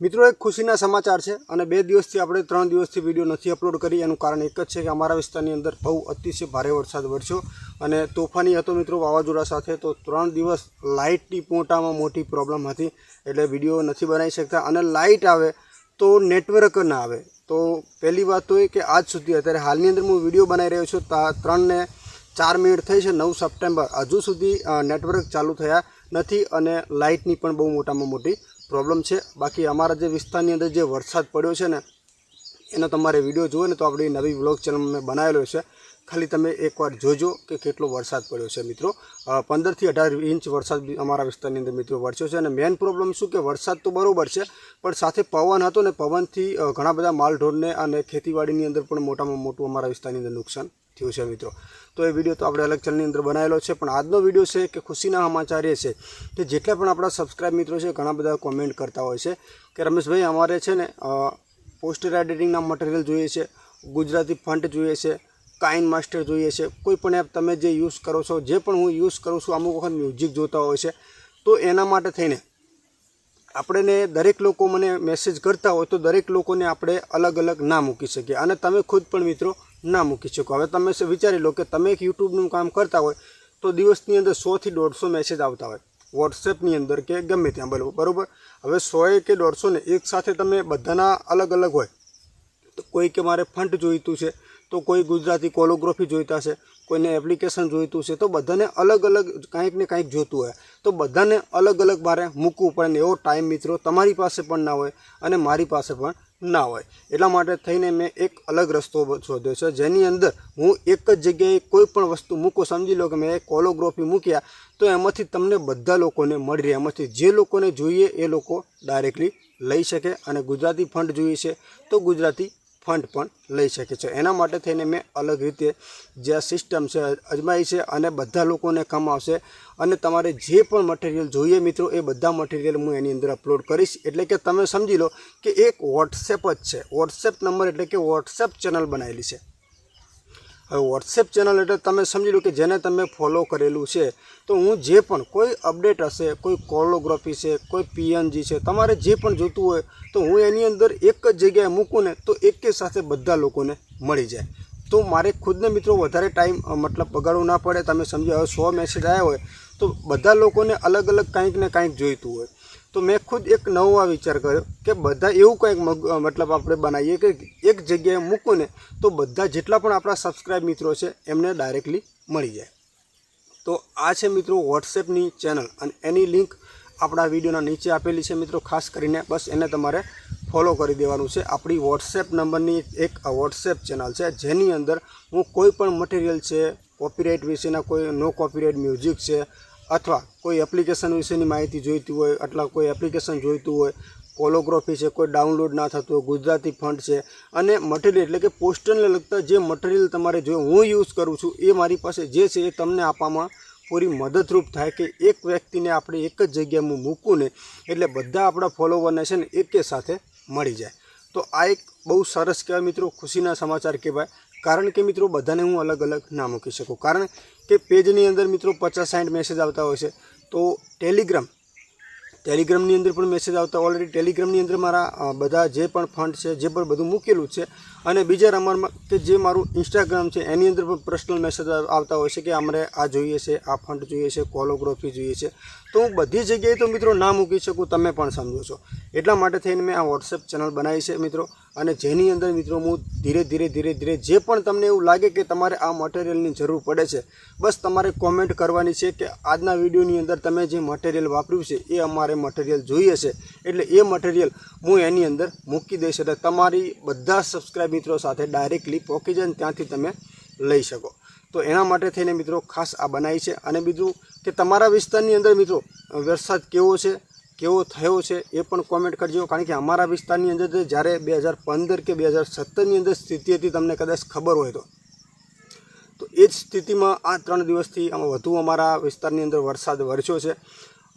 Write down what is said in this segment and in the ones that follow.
મિત્રો, એક ખુશીના સમાચાર છે અને બે દિવસથી આપણે ત્રણ દિવસથી વીડિયો નથી અપલોડ કરી. એનું કારણ એક જ છે કે અમારા વિસ્તારની અંદર બહુ અતિશય ભારે વરસાદ વરસ્યો અને તોફાની હતો મિત્રો વાવાઝોડા સાથે. તો ત્રણ દિવસ લાઇટની મોટામાં મોટી પ્રોબ્લેમ હતી એટલે વીડિયો નથી બનાવી શકતા. અને લાઇટ આવે તો નેટવર્ક ના આવે. તો પહેલી વાત તો એ કે આજ સુધી અત્યારે હાલની અંદર હું વીડિયો બનાવી રહ્યો છું. ત્રણને ચાર મિનિટ થઈ છે, નવ સપ્ટેમ્બર. હજુ સુધી નેટવર્ક ચાલુ થયા નથી અને લાઇટની પણ બહુ મોટામાં મોટી પ્રોબ્લેમ છે. બાકી અમારા જે વિસ્તારની અંદર જે વરસાદ પડ્યો છે ને, એનો તમારે વીડિયો જુઓ ને તો આપણી નવી વ્લોગ ચેનલ મેં બનાવેલો છે. ખાલી તમે એકવાર જોજો કે કેટલો વરસાદ પડ્યો છે મિત્રો. પંદરથી અઢાર ઇંચ વરસાદ અમારા વિસ્તારની અંદર મિત્રો વરસ્યો છે અને મેઇન પ્રોબ્લેમ શું કે વરસાદ તો બરોબર છે, પણ સાથે પવન હતો ને પવનથી ઘણા બધા માલઢોરને અને ખેતીવાડીની અંદર પણ મોટામાં મોટું અમારા વિસ્તારની અંદર નુકસાન થયું છે મિત્રો. તો એ વીડિયો તો આપણે અલગ ચેનલની અંદર બનાવેલો છે, પણ આજનો વીડિયો છે કે ખુશીના સમાચાર છે કે જેટલા પણ આપણા સબસ્ક્રાઇબ મિત્રો છે, ઘણા બધા કોમેન્ટ કરતા હોય છે કે રમેશભાઈ અમારે છે ને પોસ્ટર એડિટિંગના મટીરિયલ જોઈએ છે, ગુજરાતી ફંટ જોઈએ છે કાઇન માસ્ટર જોઈએ છે, કોઈ પણ એપ તમે જે યુઝ કરો છો, જે પણ હું યુઝ કરું છું, અમુક વખત મ્યુઝિક જોતા હોય છે, તો એના માટે થઈને આપણને દરેક લોકો મને મેસેજ કરતા હોય તો દરેક લોકોને આપણે અલગ અલગ ના મૂકી શકીએ. અને તમે ખુદ પણ મિત્રો ના મૂકી શકો. હવે તમે વિચારી લો કે તમે એક યુટ્યુબનું કામ કરતા હોય તો દિવસની અંદર સોથી દોઢસો મેસેજ આવતા હોય. વોટ્સએપની અંદર કે ગમે ત્યાં બોલો બરાબર? હવે સોએ કે દોઢસોને એક સાથે તમે બધાના અલગ અલગ હોય. તો કોઈ કે મારે ફંડ જોઈતું છે, તો કોઈ ગુજરાતી કોલોગ્રાફી જોઈતા છે, કોઈને એપ્લિકેશન જોઈતું છે, તો બધાને અલગ અલગ કાંઈક ને કાંઈક જોતું હોય. તો બધાને અલગ અલગ મારે મૂકવું પડે ને એવો ટાઈમ મિત્રો તમારી પાસે પણ ના હોય અને મારી પાસે પણ ના હોય. એટલા માટે થઈને મેં એક અલગ રસ્તો શોધ્યો છે. જેની અંદર હું એક જ જગ્યાએ કોઈ પણ વસ્તુ મૂકો, સમજી લો કે મેં કોલોગ્રાફી મૂક્યા, તો એમાંથી તમને બધા લોકોને મળી રહે. એમાંથી જે લોકોને જોઈએ એ લોકો ડાયરેક્ટલી લઈ શકે અને ગુજરાતી ફંડ જોઈએ છે. તો ગુજરાતી ફંડ પણ લઈ શકે છે. એના માટે થઈને મેં અલગ રીતે જે આ સિસ્ટમ છે અજમાવી છે અને બધા લોકોને કામ આવશે અને તમારે જે પણ મટીરિયલ જોઈએ મિત્રો, એ બધા મટીરિયલ હું એની અંદર અપલોડ કરીશ. એટલે કે તમે સમજી લો કે એક વોટ્સએપ જ છે. વોટ્સએપ નંબર એટલે કે વોટ્સએપ ચેનલ બનાવેલી છે. હવે વોટ્સએપ ચેનલ એટલે તમે સમજી લો કે જેને તમે ફોલો કરેલું છે, તો હું જે પણ કોઈ અપડેટ હશે, કોઈ કોલોગ્રાફી છે, કોઈ પીએનજી છે, તમારે જે પણ જોતું હોય, તો હું એની અંદર એક જ જગ્યાએ મૂકું ને, તો એક સાથે બધા લોકોને મળી જાય. તો મારે ખુદને મિત્રો વધારે ટાઈમ મતલબ બગાડવો ના પડે. તમે સમજો, હવે સો મેસેજ આવ્યા હોય, તો બધા લોકોને અલગ અલગ કાંઈક ને કાંઈક જોઈતું હોય. તો મેં ખુદ એક નવો આ વિચાર કર્યો કે બધા એવું કંઈક મતલબ આપણે બનાવીએ કે એક જગ્યાએ મૂકું ને, તો બધા જેટલા પણ આપણા સબસ્ક્રાઇબ મિત્રો છે, એમને ડાયરેક્ટલી મળી જાય. તો આ છે મિત્રો વોટ્સએપની ચેનલ અને એની લિંક આપણા વિડીયોના નીચે આપેલી છે મિત્રો, ખાસ કરીને બસ એને તમારે ફોલો કરી દેવાનું છે. આપણી વોટ્સએપ નંબરની એક વોટ્સએપ ચેનલ છે. જેની અંદર હું કોઈ પણ મટીરિયલ છે કોપીરાઇટ વિશેના કોઈ નો કોપીરાઇટ મ્યુઝિક છે અથવા કોઈ એપ્લિકેશન વિશેની માહિતી જોઈતી હોય અથવા કોઈ એપ્લિકેશન જોઈતું હોય કોલોગ્રાફી છે, કોઈ ડાઉનલોડ ના થતું હોય, ગુજરાતી ફંડ છે અને મટીરિયલ એટલે કે પોસ્ટરને લગતા જે મટીરિયલ તમારે જો હું યુઝ કરું છું, એ મારી પાસે જે છે એ તમને આપવામાં પૂરી મદદરૂપ થાય કે એક વ્યક્તિને આપણે એક જ જગ્યામાં મૂકું ને એટલે બધા આપણા ફોલોવરને છે ને એકે સાથે મળી જાય. તો આ એક બહુ સરસ કહેવાય મિત્રો, ખુશીના સમાચાર કહેવાય. કારણ કે મિત્રો, બધાને હું અલગ અલગ ના મૂકી શકું. કારણ કે પેજની અંદર મિત્રો પચાસ સાઠ મેસેજ આવતા હોય છે. તો ટેલિગ્રામ ટેલિગ્રામની અંદર પણ મેસેજ આવતા. ઓલરેડી ટેલિગ્રામની અંદર મારા બધા જે પણ ફંડ છે, જે પણ બધું મૂકેલું છે. અને બીજા નંબરમાં કે જે મારું ઇન્સ્ટાગ્રામ છે, એની અંદર પણ પર્સનલ મેસેજ આવતા હોય છે કે અમારે આ જોઈએ છે, આ ફંડ જોઈએ છે કોલોગ્રાફી જોઈએ છે. તો હું બધી જગ્યાએ તો મિત્રો ના મૂકી શકું, તમે પણ સમજો છો. એટલા માટે થઈને મેં આ વોટ્સએપ ચેનલ બનાવી છે, મિત્રો. અને જેની અંદર મિત્રો હું ધીરે ધીરે ધીરે ધીરે જે પણ તમને એવું લાગે કે તમારે આ મટીરિયલની જરૂર પડે છે, બસ તમારે કોમેન્ટ કરવાની છે કે આજના વિડીયોની અંદર તમે જે મટીરિયલ વાપર્યું છે, એ અમારે મટીરિયલ જોઈએ છે. એટલે એ મટીરિયલ હું એની અંદર મૂકી દઈશ એટલે તમારી બધા સબસ્ક્રાઇબ મિત્રો સાથે ડાયરેક્ટલી પહોંચી જાય ત્યાંથી તમે લઈ શકો. તો એના માટે થઈને મિત્રો ખાસ આ બનાવી છે. અને બીજું કે તમારા વિસ્તારની અંદર મિત્રો વરસાદ કેવો છે કેવો થયો છે એ પણ કોમેન્ટ કરજો. કારણ કે અમારા વિસ્તારની અંદર જ્યારે બે હજાર પંદર કે બે હજાર સત્તરની અંદર સ્થિતિ હતી, તમને કદાચ ખબર હોય તો. તો એ જ સ્થિતિમાં આ ત્રણ દિવસથી આમાં વધુ અમારા વિસ્તારની અંદર વરસાદ વરસ્યો છે.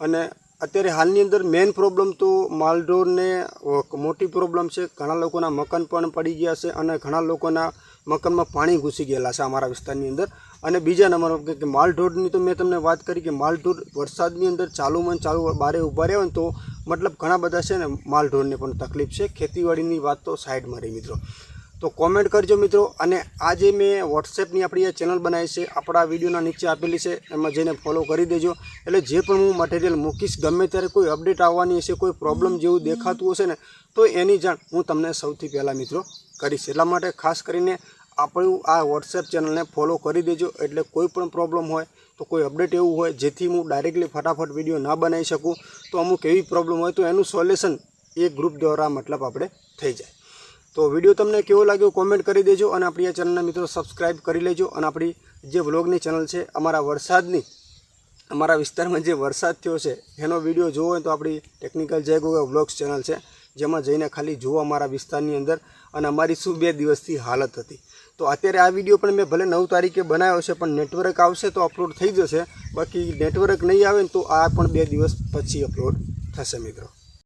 અને અત્યારે હાલની અંદર મેઇન પ્રોબ્લેમ તો માલઢોરને મોટી પ્રોબ્લેમ છે. ઘણા લોકોના મકાન પણ પડી ગયા છે અને ઘણા લોકોના મકાનમાં પાણી ઘૂસી ગયેલા છે અમારા વિસ્તારની અંદર. અને બીજા નંબર પર કે માલઢોરની તો મેં તમને વાત કરી કે માલઢોર વરસાદની અંદર ચાલુ મન ચાલુ બારે ઊભા રહ્યા હોય તો મતલબ ઘણા બધા છે ને માલઢોરને પણ તકલીફ છે. ખેતીવાડીની વાત તો સાઈડમાં રહી મિત્રો. તો કોમેન્ટ કરજો મિત્રો અને આજે મેં વોટ્સએપની આપણી આ ચેનલ બનાવી છે. આપણા વિડીયોના નીચે આપેલી છે. એમાં જઈને ફોલો કરી દેજો. એટલે જે પણ હું મટીરિયલ મૂકીશ, ગમે ત્યારે કોઈ અપડેટ આવવાની હશે, કોઈ પ્રોબ્લેમ જેવું દેખાતું હશે ને, તો એની જાણ હું તમને સૌથી પહેલાં મિત્રો કરીશ. એટલા માટે ખાસ કરીને આપણું આ વોટ્સએપ ચેનલને ફોલો કરી દેજો. એટલે કોઈ પણ પ્રોબ્લેમ હોય તો કોઈ અપડેટ એવું હોય જેથી હું ડાયરેક્ટલી ફટાફટ વીડિયો ના બનાવી શકું. તો અમુક એવી પ્રોબ્લેમ હોય તો એનું સોલ્યુશન એ ગ્રુપ દ્વારા મતલબ આપણે થઈ જાય. તો વીડિયો તમને કેવો લાગ્યો કોમેન્ટ કરી દેજો અને આપણી આ ચેનલના મિત્રો સબસ્ક્રાઈબ કરી લેજો. અને આપણી જે વ્લોગની ચેનલ છે, અમારા વરસાદની, અમારા વિસ્તારમાં જે વરસાદ થયો છે, એનો વીડિયો જોવો હોય તો આપણી ટેકનિકલ જય ગોગા વ્લોગ્સ ચેનલ છે. જેમાં જઈને ખાલી જુઓ અમારા વિસ્તારની અંદર અને અમારી શું બે દિવસથી હાલત હતી. તો અત્યારે આ વીડિયો પણ મેં ભલે નવ તારીખે બનાવ્યો છે, પણ નેટવર્ક આવશે તો અપલોડ થઈ જશે. બાકી નેટવર્ક નહીં આવે ને તો આ પણ બે દિવસ પછી અપલોડ થશે મિત્રો.